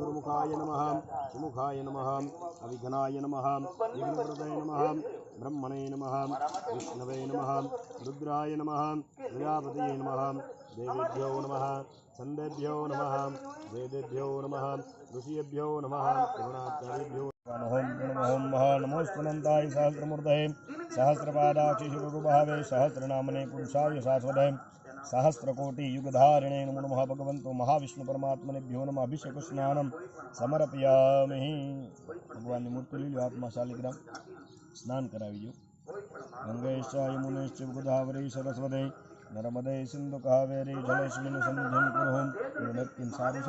ഗുരുമുഖായ നമഹാം ശ്രീമുഖായ നമഹാം അവിഘ്നായ നമഹാം വിഘ്നവ്രതയ നമഹാം ബ്രഹ്മണേ നമഹാം വിഷ്ണവേ നമഹാം രുദ്രായ നമഹാം പ്രജാപതിയെ നമഹാം ദേവേഭ്യോ നമ. ചന്ദേഭ്യോ നമഹാം വേദേഭ്യോ നമഹാം ഋഷിയഭ്യോ നമഹാം ഗുണാചാര്യഭ്യോ ായ സഹസ്രമൂർദ്ധയം സഹസ്രപാദാക്ഷിശുഗുരുഭാവേ സഹസ്രനാമനെ പുരുഷായ ശാശ്വതയം सहस्रकोटि युगधारिणे नमो नमः, भगवन्तो महाविष्णु परमात्मनेभ्यो नम अभिषेक स्नानम समर्पयामि। भगवान ने मूर्ति लीलो आत्मा शालिग्राम સ્નાન કરાવીજો ગંગેશ યમુનેશ ગોદાવરી સરસ્વતી નર્મદે સિંધુ કાવેરી જલેશ્મિન સન્નિધિમ કુરુહમ એ ભક્તિમ સારું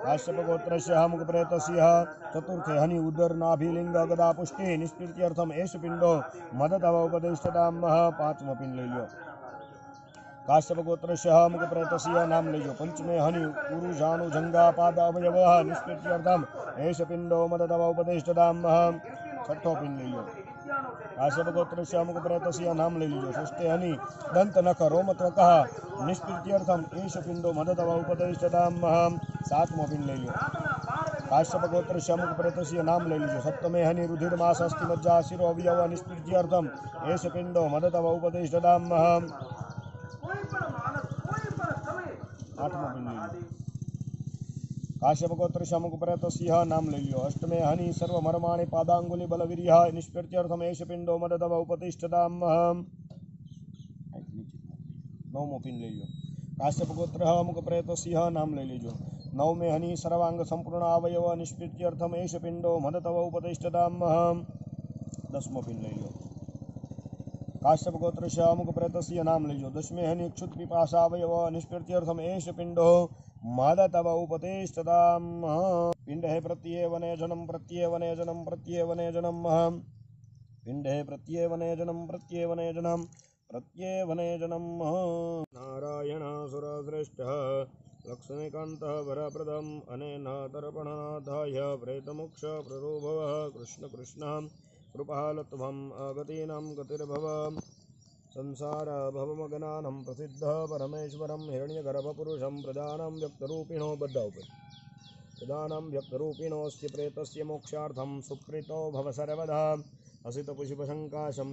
काश्यपगोत्र मुख प्रेत चतुर्थे हनि उदर नाभिलिंग गदा पुष्टि निष्कृत्यर्थम एष पिंडो मद तव मह पांचम पिंड ले लियो काश्यप गोत्र मुख प्रेतसिया नाम लेजो। पंचमे हनि गुरु जानु पाद अवयव निष्कृत्यर्थम एष पिंडो मद अवपदिष्टता मह छठो पिंड ले કાશ્યપ ગોત્રસ્ય મુખ પ્રેતસ્ય નામ લઈ લીજો ષષ્ઠે હનિ દંત નખ રોમત્વક નિષ્પીર્ત્યર્થમ એષ પિંડો મદતવ ઉપદેશદામ સાતમો પિન લઈ લો કાશ્યપ ગોત્રસ્ય મુખ પ્રેતસ્ય નામ લઈ લીજો સપ્તમે હનિ રુધિર માસ અસ્થિ મજ્જા શિરો અવયવ નિષ્પીર્ત્યર્થમ એષ પિંડો મદતવ ઉપદેશદામ કોઈ પણ માણસ કોઈ પણ સમયે આઠમો પિન काश्यप गोत्र शमुकुपरत सिंह नाम ले लियो। अष्टमे हनि, सर्वमर्माणि पादांगुलि बलवीरिय निष्प्रत्यर्थमेष पिंडो मदतव उपतिष्ठताम नौ मोपिन ले लियो। काश्यप गोत्र मुकुपरत सिंह नाम ले लीजो। नौ में हनि सर्वांग संपूर्ण अवयव निष्प्रत्यर्थमेष पिंडो मदतव उपतिष्ठताम दस मोपिन ले लियो। काश्यप गोत्र शमुक अमुक प्रेत नाम लीजो। दसमें हनि क्षुत पिपाशावयव निष्प्रत्यर्थम एष पिंडो मद उपदेशताम पिंड है प्रत्यय वनेजनम प्रत्यय वनेजनम प्रत्यय वनेजनम पिंड है प्रत्यय वनेजनम प्रत्यय वनेजनम प्रत्यय वनेजनम नारायण सुरश्रेष्ठ लक्ष्मीकांत वरप्रदम् अनेन तर्पणनाथाय प्रदोभव कृष्ण कृष्ण कृपालम आगतीना गतिर्भव। संसार भवमग्नान प्रसिद्ध परमेश्वरं हिरण्यगर्भपुरुषं प्रदानं व्यक्तरूपिणो बद्धौपरि। प्रदानं व्यक्तरूपिणोऽस्य प्रेतस्य मोक्षार्थं सुप्रीतो भव सर्वदा।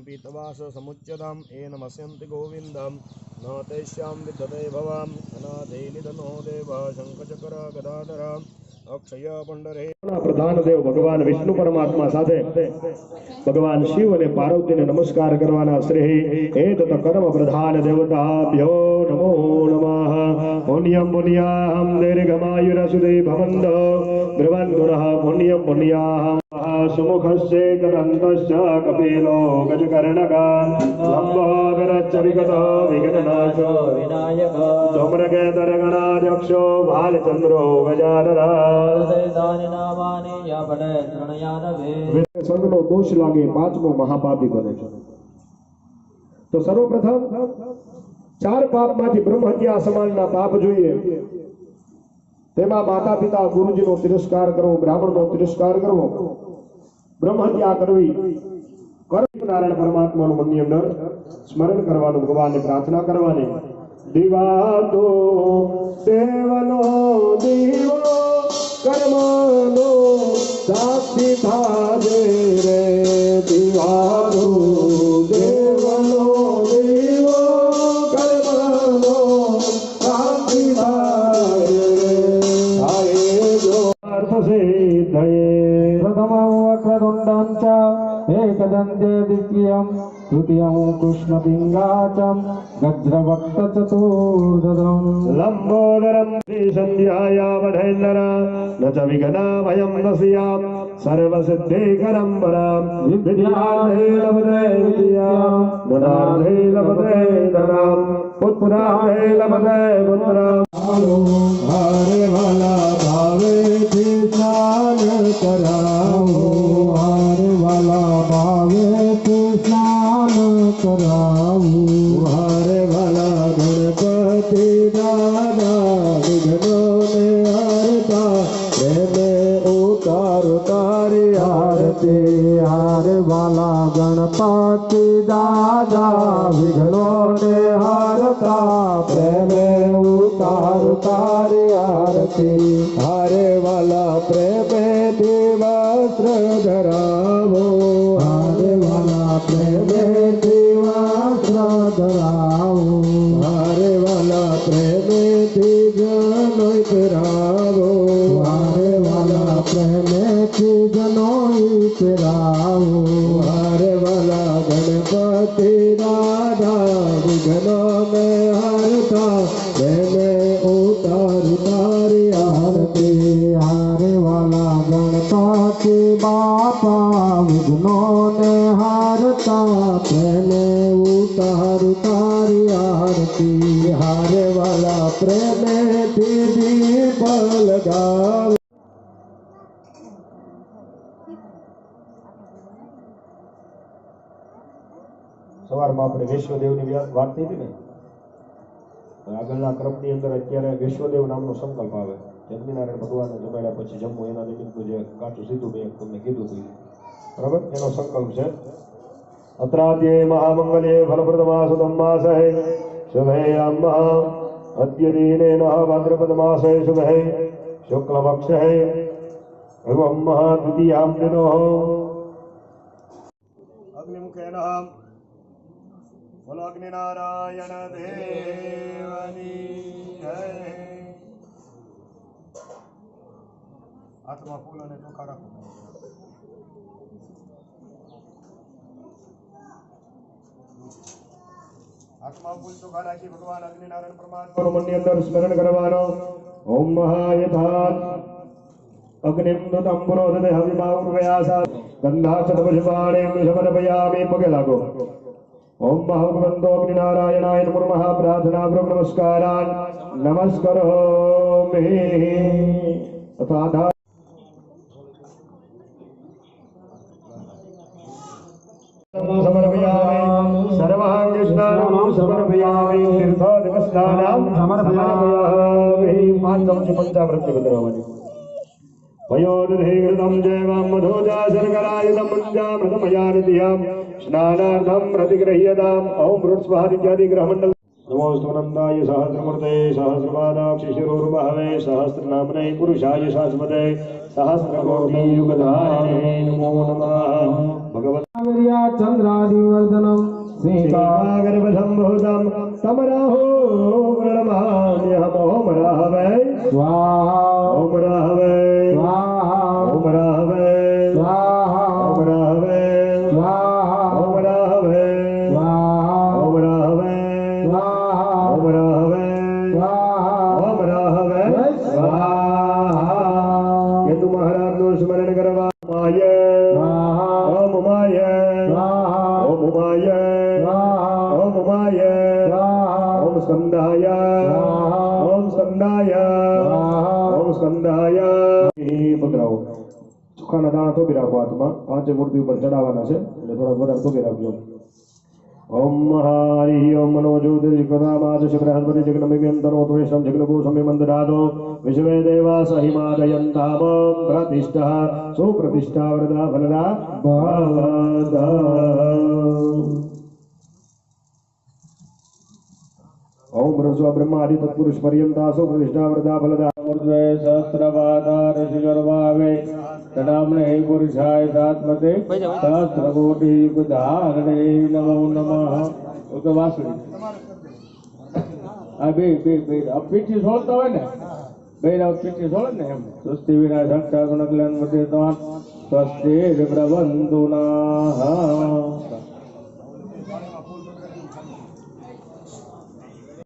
पीतवास समुच्यतां ये नमस्यन्ति गोविन्दं। न तेषां विद्धते भवाम् अनाथे निधनो देव, शङ्खचकर गदाधराम् અક્ષય પંડરે પ્રધાન દેવ ભગવાન વિષ્ણુ પરમાત્મા સાથે ભગવાન શિવ અને પાર્વતીને નમસ્કાર કરવાના શ્રેય એ તત કર્મ પ્રધાન દેવતાભ્યો નમો નમઃ પુણ્યમ પુણ્યાહમ દીર્ઘમાયુરસુદે ભવંત ધ્રુવંતુરઃ પુણ્યમ પુણ્યાહમ सुमुखस्य तदन्तस्य कपिलो गजकर्णका लम्बागरच्चविगतो विघटनाशो विनायक। चोमरकेतरगणाध्यक्षो महापापी बने। तो सर्वप्रथम चार पाप माथी ब्रह्महत्या समान पाप जुए माता पिता गुरुजी नो तिरस्कार करो ब्राह्मण नो तिरस्कार करो। બ્રહ્મહત્યા કરવી. નારાયણ પરમાત્માનું મનની અંદર સ્મરણ કરવાનું, ભગવાનને પ્રાર્થના કરવાની. દીવા તો દેવનો દીવો, કર્મનો સાક્ષી ભાજે રે. દીવાનો દેવનો દીવો, કર્મનો સાક્ષી ભાજે રે. હાય જો અર્થ સિદ્ધયે પ્રથમા कृष्णदन्तं च एकदन्ते द्वितीयं तृतीयं कृष्णपिङ्गाचं वज्रवक्तचतुर्दम् न च विघ्नाभयं न स्यां सर्वसिद्धिकरं वरां विद्याधे लभते विद्यां। लभते धनां पुत्राधे भला भावे स्नान कराऊ। हर भला गणपति दादा, विघ्नों में हरता। प्रेम उतार उतारी आरती। हर भला गणपति दादा, विघ्नों में हरता। प्रेम उतार उतारी आरती। हरे वाला प्रेम ધરાવો મારે વાલા પ્રેમેથી જનોય ફેરાવો મારે વાલા પ્રેમેથી જનોય ફેરાવો મારે વાલા ગણપતિ આરતી હારે વાલા પ્રેમે દીપ લગાવ સવારમાં આપણે વિશ્વદેવની વ્યા- વાત થઈ હતી ને હવે આગળના ક્રમની અંદર અત્યારે વિશ્વદેવ નામનો સંકલ્પ આવે જગદીનારાયણ ભગવાનને જમાડ્યા પછી જમવું એના નિમિત્તનું જે કાચું સીધું મેં તમને કીધું હતું બરાબર એનો સંકલ્પ છે અત્રાદ્યે મહામંગલે ફલપ્રદમાસુદમ માસહે शुभे अम्बा अद्य दीने भाद्रपदमास शुभे शुक्लपक्षे एवम्मः द्वितीयां अग्निमुखेन फलाग्निनारायण देवनी आत्मा फूल ने तो खरा Thank you. ચોખા રાખો હાથમાં ફૂલ ચોખા રાખી ભગવાન અગ્નિનારાયણ પરમાત્માનું મનની અંદર સ્મરણ કરવાનો ઓમ મહાયથાત અગ્નિમ દુતમ પુરોધતે હવિમાઉર્વયાસા ગંધાક્ષતપુષ્પાણિમ સમર્પયામિ પગે લાગો ઓમ મહાભગવંતો અગ્નિનારાયણાય નમો નમઃ પ્રાર્થના પૂર્વક નમસ્કારાન નમસ્કરોમિ અથવા આધાર સમર્પયામિ सर्वाङ्गस्नानां समर्पयामि तीर्थादिवस्नानां समर्पयामि। मार्गं च पञ्चामृत्यपद्रवणि वयोरुधीकृतं सहस्रमूर्ते सहस्रपादाक्षिशिरोर्वहवे सहस्रनाम्ने पुरुषाय शाश्वते, सहस्रकोटियुगधारिणे नमो नमः। भगवत चन्द्रादिवर्धनं श्रीका सीतागर्भसम्भूतं तमराहो प्रणमाम्यहमोम राहवे स्वाहा ओम ચોખાના દાણા થોભી રાખો હાથમાં પાંચે મૂર્તિ ઉપર ચડાવવાના છે એટલે થોડાક વધારે થોભી રાખજો ओम हरि ओम मनो ज्योतिर्जगन्नाथ बृहस्पति जगन्नमियन्तरो त्वेषं जगन्नकोशमिमन्ददातो विश्वे देवा सहिमादयन्ताम प्रतिष्ठः सुप्रतिष्ठा वरदा फलदा भवदा ओम ब्रह्म ब्रह्मादि तत्पुरुष पर्यंता सुप्रतिष्ठा वरदा फलदा ऊर्ध्वे सहस्रपादा ऋषिगर्भावे तदाम्ने पुरुषाय सात्मते सहस्रकोटि धारणे नमो नमः ઉતો વાસળી આ બે બે બે આ પીઠી છોડતા હોય ને બે રાવ પીઠી છોડે ને એમ સ્વસ્તિ વિના શક્તા ગુણકલન મધ્ય તમાર સ્વસ્તિ પ્રબંધુના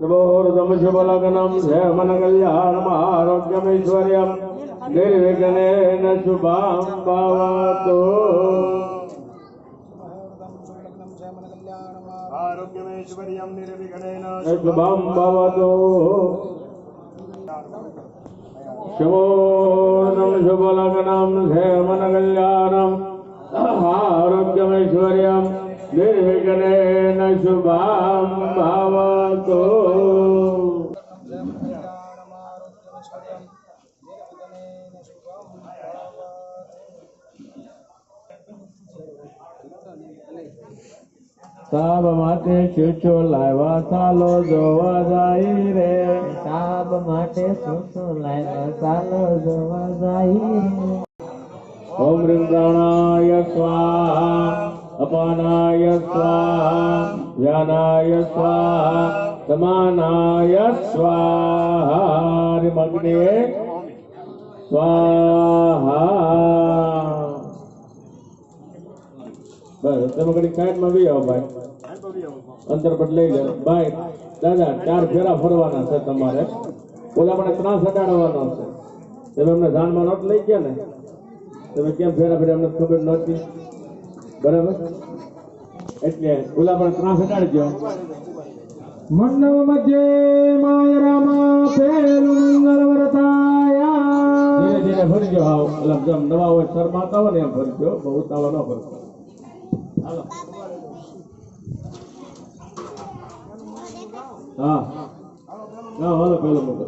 शुभोर्दमशुभलग्नं श्रेमनकल्याणमारोग्यमैश्वर्यं निर्विघ्नेन शुभां भवतु। आरोग्यमैश्वर्यं निर्विघ्नेन शुभं भवतु। शुभोर्दं शुभलग्नं श्रेमनकल्याणम् आरोग्यमैश्वर्यं निर्विघ्नेन शुभां भवतु। સાબ માટે ચૂચો લાવ્યા ચાલો જોવા જાય રે સાબ માટે શું શું લાવ્યા ચાલો જોવા જાય ઓમ રીમ પ્રાણાય સ્વાહા અપાનાય સ્વાહા વ્યાનાય સ્વાહા સમાનાય સ્વાહા રીમ અગ્નિ સ્વાહા બસ તમે ઘડી સાઈડમાં બી આવો ભાઈ અંતર બદલાઈ લઈ લે. ભાઈ દાદા ચાર ફેરા ફરવાના છે તમારે. ઓલા મને ત્રાસ હટાડવાનો છે. તમે અમને જાણમાં નોટ લઈ ગયા ને? તમે કેમ ફેરા ફેરા અમને ખબર નહોતી? બરાબર? એટલે ઓલા પણ ત્રાસ હટાડજો મંડવ મધ્યે માય રામા પેલું મંગલ વ્રતાયા. ધીરે ધીરે ફરજો હાવ. એટલે જેમ નવા હોય શરમાતા હોય ને એમ ફરજો. બહુ ઉતાવળ ન ફરજો હાલો. हाँ। हाँ वाला पहला मंत्र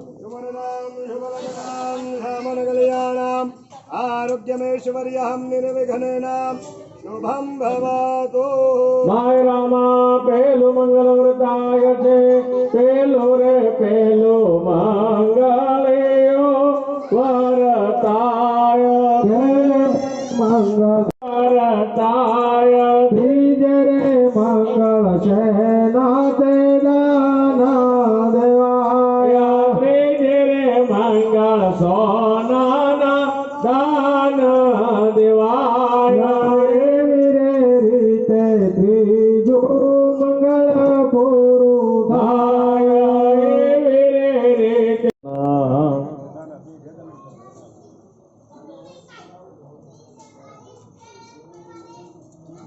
आरोग्यमेश्वर्यहं निर्विघ्नेनां शुभं भवतु। माय रामा पेलो मंगलव्रताय ते पेलो रे पेलो मंगलयो वरताय। मंगल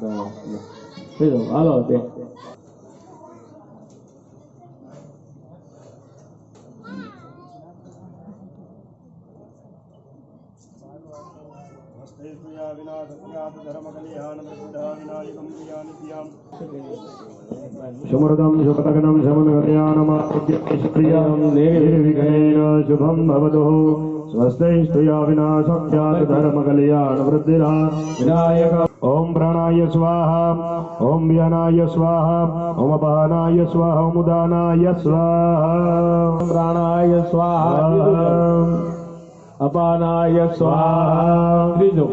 So, there's a lot out there. शुमृदं शुभतगनं शमनुगतयानमाकृत्यप्रियाँ देवीर्विघ्नेन शुभं स्तुया विना सख्यात् धर्मकल्याणवृद्धिरा विनायक ॐ प्राणाय स्वाहा ॐ व्यानाय स्वाहा ॐ अपानाय स्वाहा ॐ उदानाय स्वाहा પ્રાણાય સ્વાહા અપાનાય સ્વાહા ત્રીજો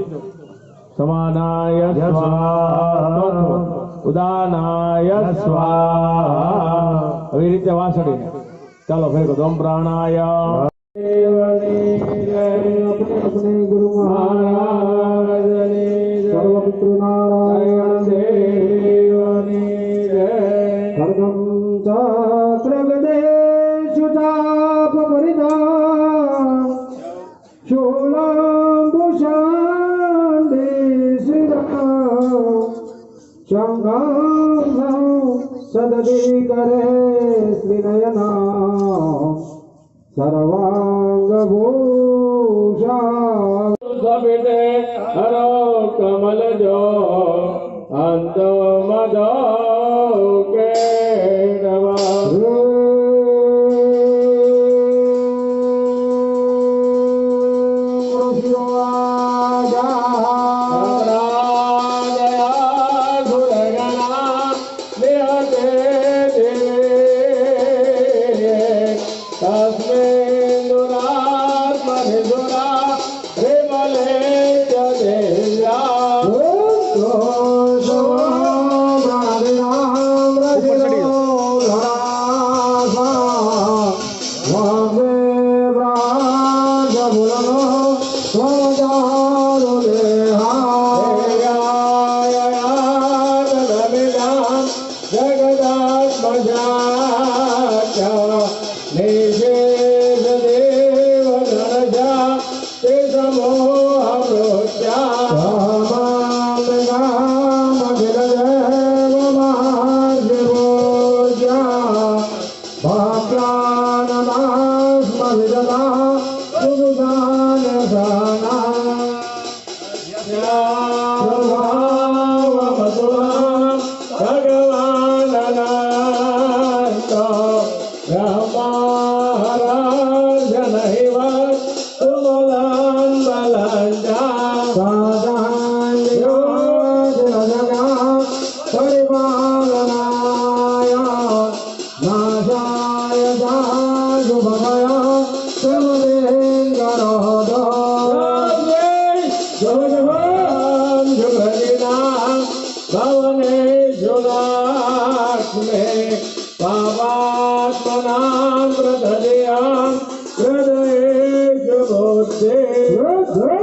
સમાનાય સ્વાહા ચોથો ઉદાનાય સ્વાહા આવી રીતે વાસળી ચાલો ફેર ઓમ પ્રાણાય अपने गुरु जगदेशुतापरिता शोलाम्बुशाण्डे शिरा शङ्गां सदधिकरे श्रीनयना सर्वाङ्गभूषा सविते हरो कमलजो હરો विश्वनात्मे पावात्मनां हृदयां हृदये बोधे हृदय